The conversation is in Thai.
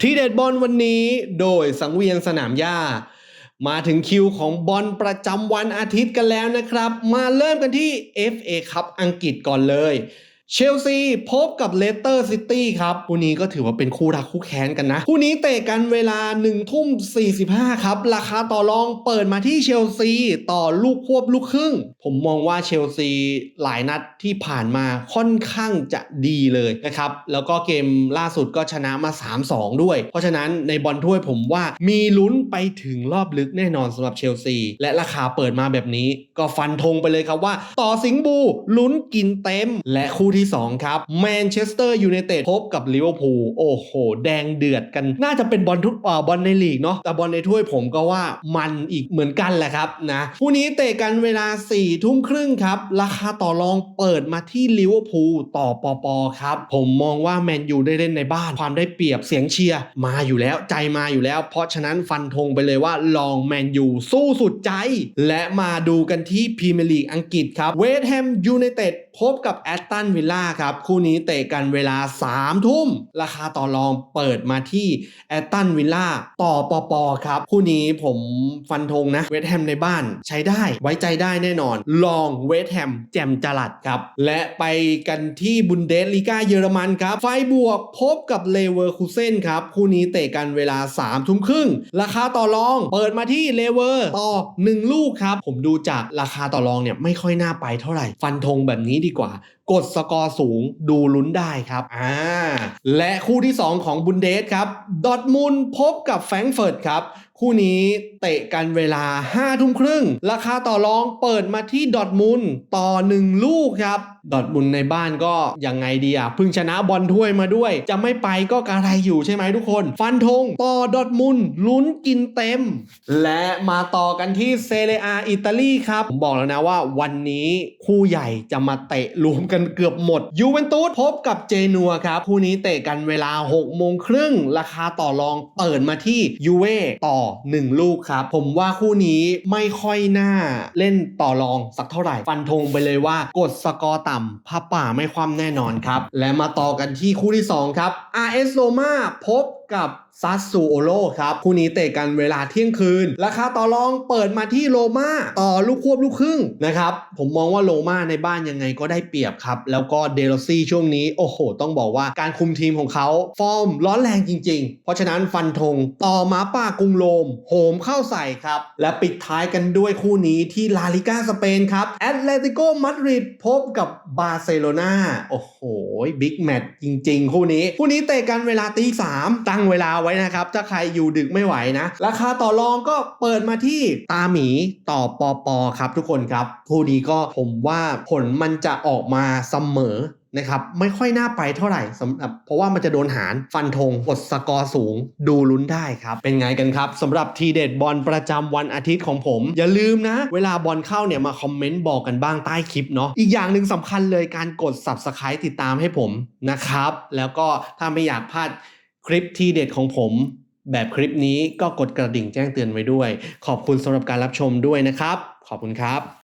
ทีเด็ดบอลวันนี้โดยสังเวียนสนามหญ้า มาถึงคิวของบอลประจำวันอาทิตย์กันแล้วนะครับ มาเริ่มกันที่ FA คัพอังกฤษก่อนเลย เชลซีพบกับเลสเตอร์ซิตี้ครับ คู่นี้ก็ถือว่าเป็นคู่รักคู่แค้นกันนะ คู่นี้เตะกันเวลา1ทุ่ม45 ครับ ราคาต่อรองเปิดมาที่เชลซีต่อลูกควบลูกครึ่ง ผมมองว่าเชลซีหลายนัดที่ผ่านมาค่อนข้างจะดีเลยนะครับ แล้วก็เกมล่าสุดก็ชนะมา 3-2 ด้วย เพราะฉะนั้นในบอลถ้วยผมว่ามีลุ้นไปถึงรอบลึกแน่นอนสำหรับเชลซีและราคาเปิดมาแบบนี้ ก็ฟันธงไปเลยครับว่า ต่อสิงบูลุ้นกินเต็ม และคู่ที่ 2 ครับแมนเชสเตอร์ยูไนเต็ดพบกับลิเวอร์พูลโอ้โห แดงเดือดกัน น่าจะเป็นบอลทุกเอ่อบอลในลีกเนาะแต่บอลในถ้วยผมก็ว่ามันอีกเหมือนกันแหละครับนะคู่นี้เตะกันเวลา4ี่ทุ่มครึ่งครับ ราคาต่อรองเปิดมาที่ลิเวอร์พูลต่อปอปอครับ ผมมองว่าแมนยูได้เล่นในบ้าน ความได้เปรียบเสียงเชียร์มาอยู่แล้วใจมาอยู่แล้ว เพราะฉะนั้นฟันธงไปเลยว่าลองแมนยูสู้สุดใจ และมาดูกันที่พรีเมียร์ลีกอังกฤษครับเวสต์แฮมยูไนเต็ด พบกับแอตตันวิลล่าครับ คู่นี้เตะกันเวลา 3 ทุ่ม ราคาต่อรองเปิดมาที่แอตตันวิลล่าต่อปอปอครับ คู่นี้ผมฟันธงนะ เวสแฮมในบ้านใช้ได้ไว้ใจได้แน่นอน ลองเวสแฮมแจมจลัดครับ และไปกันที่บุนเดสลีกาเยอรมันครับ ไฟบวกพบกับเลเวอร์คูเซนครับ คู่นี้เตะกันเวลา 3 ทุ่มครึ่ง ราคาต่อรองเปิดมาที่เลเวอร์ต่อ 1 ลูกครับ ผมดูจากราคาต่อรองเนี่ยไม่ค่อยน่าไปเท่าไหร่ ฟันธงแบบนี้ดีกว่า กดสกอร์สูงดูลุ้นได้ครับอ่าและคู่ที่ 2 ของบุนเดสครับดอร์ทมุนด์พบกับแฟรงก์เฟิร์ตครับ คู่นี้เตะกันเวลา5ทุ่มครึ่ง ราคาต่อรองเปิดมาที่ดอทมุนต่อ 1 ลูกครับ ดอทมุนในบ้านก็ยังไงดีอะพิ่งชนะบอลถ้วยมาด้วย จะไม่ไปก็กระไรอยู่ใช่ไหมทุกคน ฟันธงต่อดอทมุนลุ้นกินเต็ม และมาต่อกันที่เซเรียอาอิตาลีครับ ผมบอกแล้วนะว่าวันนี้คู่ใหญ่จะมาเตะรวมกันเกือบหมดยูเวนตุสพบกับเจนัวครับคู่นี้เตะกันเวลา6โมงครึ่งราคาต่อรองเปิดมาที่ยูเว่ต่อ1 ลูกครับ ผมว่าคู่นี้ไม่ค่อยน่าเล่นต่อรองสักเท่าไหร่ ฟันธงไปเลยว่ากดสกอร์ต่ำผ้าป่าไม่คว่ำแน่นอนครับ และมาต่อกันที่คู่ที่ 2 ครับ RS Roma พบกับซัสซูโอโลครับ คู่นี้เตะกันเวลาเที่ยงคืน ราคาต่อรองเปิดมาที่โรม่าต่อลูกควบลูกครึ่งนะครับ ผมมองว่าโรม่าในบ้านยังไงก็ได้เปรียบครับ แล้วก็เดโรซี่ช่วงนี้โอ้โห ต้องบอกว่าการคุมทีมของเขา ฟอร์มร้อนแรงจริง ๆ เพราะฉะนั้นฟันธงต่อมาป่ากรุงโรมโหมเข้าใส่ครับ และปิดท้ายกันด้วยคู่นี้ที่ลาลิก้าสเปนครับแอตเลติโกมาดริดพบกับบาร์เซโลนาโอ้โหบิ๊กแมตช์จริง ๆ คู่นี้ คู่นี้เตะกันเวลาตีสามต้งเวลาไว้นะครับ ถ้าใครอยู่ดึกไม่ไหวนะ ราคาต่อรองก็เปิดมาที่ตาหมีต่อปอปอครับทุกคนครับคู่นี้ก็ผมว่าผลมันจะออกมาเสมอนะครับไม่ค่อยน่าไปเท่าไหร่สำหรับเพราะว่ามันจะโดนหารฟันธงกดสกอร์สูงดูลุ้นได้ครับ เป็นไงกันครับสำหรับทีเด็ดบอลประจำวันอาทิตย์ของผม อย่าลืมนะ เวลาบอลเข้าเนี่ยมาคอมเมนต์บอกกันบ้างใต้คลิปเนาะอีกอย่างหนึ่งสำคัญเลยการกด subscribe ติดตามให้ผมนะครับ แล้วก็ถ้าไม่อยากพลาด คลิปทีเด็ดของผม แบบคลิปนี้ก็กดกระดิ่งแจ้งเตือนไว้ด้วย ขอบคุณสำหรับการรับชมด้วยนะครับ ขอบคุณครับ